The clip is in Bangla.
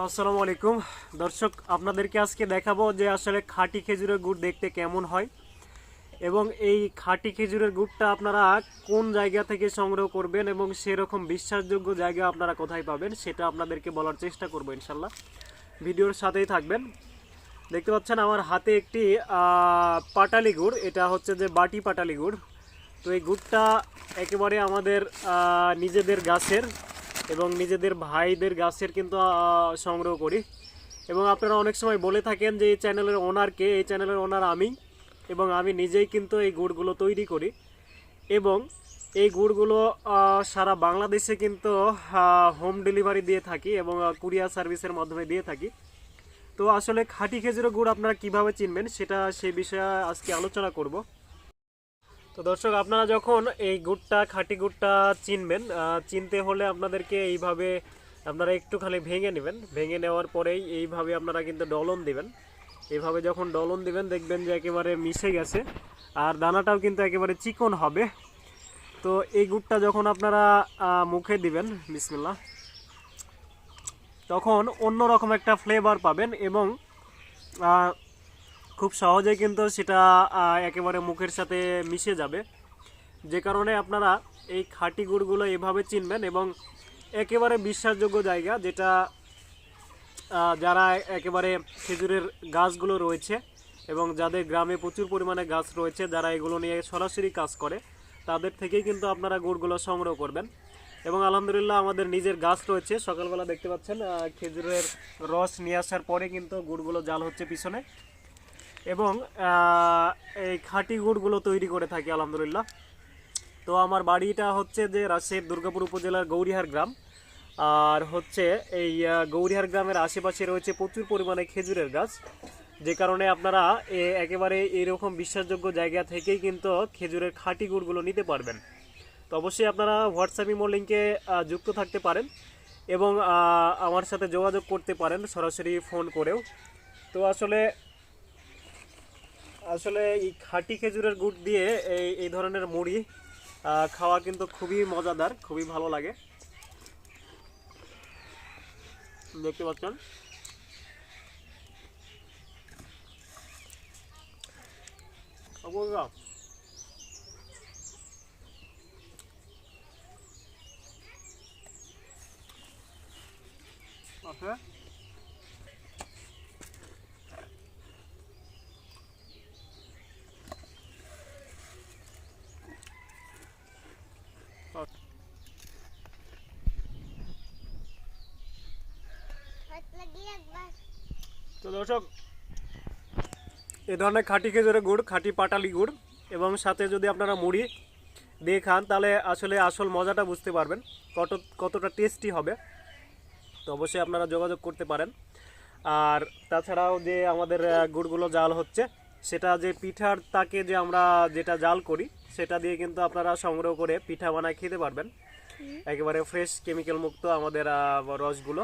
আসসালামু আলাইকুম। দর্শক, আপনাদেরকে আজকে দেখাবো যে আসলে খাঁটি খেজুরের গুড় দেখতে কেমন হয় এবং এই খাঁটি খেজুরের গুড়টা আপনারা কোন জায়গা থেকে সংগ্রহ করবেন এবং সেরকম বিশ্বাসযোগ্য জায়গা আপনারা কোথায় পাবেন সেটা আপনাদেরকে বলার চেষ্টা করব ইনশাল্লাহ। ভিডিওর সাথেই থাকবেন। দেখতে পাচ্ছেন আমার হাতে একটি পাটালি গুড়। এটা হচ্ছে যে বাটি পাটালি গুড়। তো এই গুড়টা একেবারে আমাদের নিজেদের গাছের এবং নিজেদের ভাইদের গাছের কিন্তু সংগ্রহ করি। এবং আপনারা অনেক সময় বলে থাকেন যে, এই চ্যানেলের ওনারকে এই চ্যানেলের ওনার আমি। এবং আমি নিজেই কিন্তু এই গুড়গুলো তৈরি করি। এবং এই গুড়গুলো সারা বাংলাদেশে কিন্তু হোম ডেলিভারি দিয়ে থাকি এবং কুরিয়ার সার্ভিসের মাধ্যমে দিয়ে থাকি। তো আসলে খাঁটি খেজুরের গুড় আপনারা কীভাবে চিনবেন, সেটা সেই বিষয়ে আজকে আলোচনা করব। তো দর্শক, আপনারা যখন এই গুড়টা, খাঁটি গুড়টা চিনবেন চিনতে হলে আপনাদেরকে এইভাবে আপনারা একটুখানি ভেঙে নেবেন। ভেঙে নেওয়ার পরেই এইভাবে আপনারা কিন্তু ডলন দিবেন। এইভাবে যখন ডলন দিবেন, দেখবেন যে একেবারে মিশে গেছে, আর দানাটাও কিন্তু একেবারে চিকন হবে। তো এই গুড়টা যখন আপনারা মুখে দিবেন বিসমিল্লা তখন অন্যরকম একটা ফ্লেভার পাবেন এবং খুব সহজে কিন্তু সেটা একেবারে মুখের সাথে মিশে যাবে। যে কারণে আপনারা এই খাঁটি গুড়গুলো এভাবে চিনবেন এবং একেবারে বিশ্বাসযোগ্য জায়গা যেটা যারা একেবারে খেজুরের গাছগুলো রয়েছে এবং যাদের গ্রামে প্রচুর পরিমাণে গাছ রয়েছে, যারা এগুলো নিয়ে সরাসরি কাজ করে, তাদের থেকেই কিন্তু আপনারা গুড়গুলো সংগ্রহ করবেন। এবং আলহামদুলিল্লাহ আমাদের নিজের গাছ রয়েছে। সকালবেলা দেখতে পাচ্ছেন খেজুরের রস নিয়ে আসার পরে কিন্তু গুড়গুলো জাল হচ্ছে পিছনে। এবং এই খাঁটি গুড়গুলো তৈরি করে থাকি, আলহামদুলিল্লাহ। তো আমার বাড়িটা হচ্ছে যে রাজশাহীর দুর্গাপুর উপজেলার গৌরিহার গ্রাম। আর হচ্ছে এই গৌরিহার গ্রামের আশেপাশে রয়েছে প্রচুর পরিমাণে খেজুরের গাছ। যে কারণে আপনারা একেবারে এরকম বিশ্বাসযোগ্য জায়গা থেকেই কিন্তু খেজুরের খাঁটি গুড়গুলো নিতে পারবেন। তো অবশ্যই আপনারা হোয়াটসঅ্যাপ ইমো লিঙ্কে যুক্ত থাকতে পারেন এবং আমার সাথে যোগাযোগ করতে পারেন সরাসরি ফোন করেও। তো আসলে আসলে এই খাঁটি খেজুরের গুড় দিয়ে এই এই ধরনের মুড়ি খাওয়া কিন্তু খুবই মজাদার, খুবই ভালো লাগে। দেখতে পাচ্ছেন? অবশ্যই। আছে হাত লাগিয়ে একবার তো দর্শক এ ধরনের খাঁটি খেজুরের গুড় খাঁটি পাটালি গুড় এবং সাথে যদি আপনারা মুড়ি দিয়ে খান তাহলে আসলে আসল মজাটা বুঝতে পারবেন কত কতটা টেস্টি হবে। তো অবশ্যই আপনারা যোগাযোগ করতে পারেন। আর তাছাড়াও যে আমাদের গুড়গুলো জাল হচ্ছে সেটা যে পিঠার তাকে যে আমরা যেটা জাল করি সেটা দিয়ে কিন্তু আপনারা সংগ্রহ করে পিঠা বানায় খেতে পারবেন। একেবারে ফ্রেশ কেমিক্যাল মুক্ত আমাদের রসগুলো।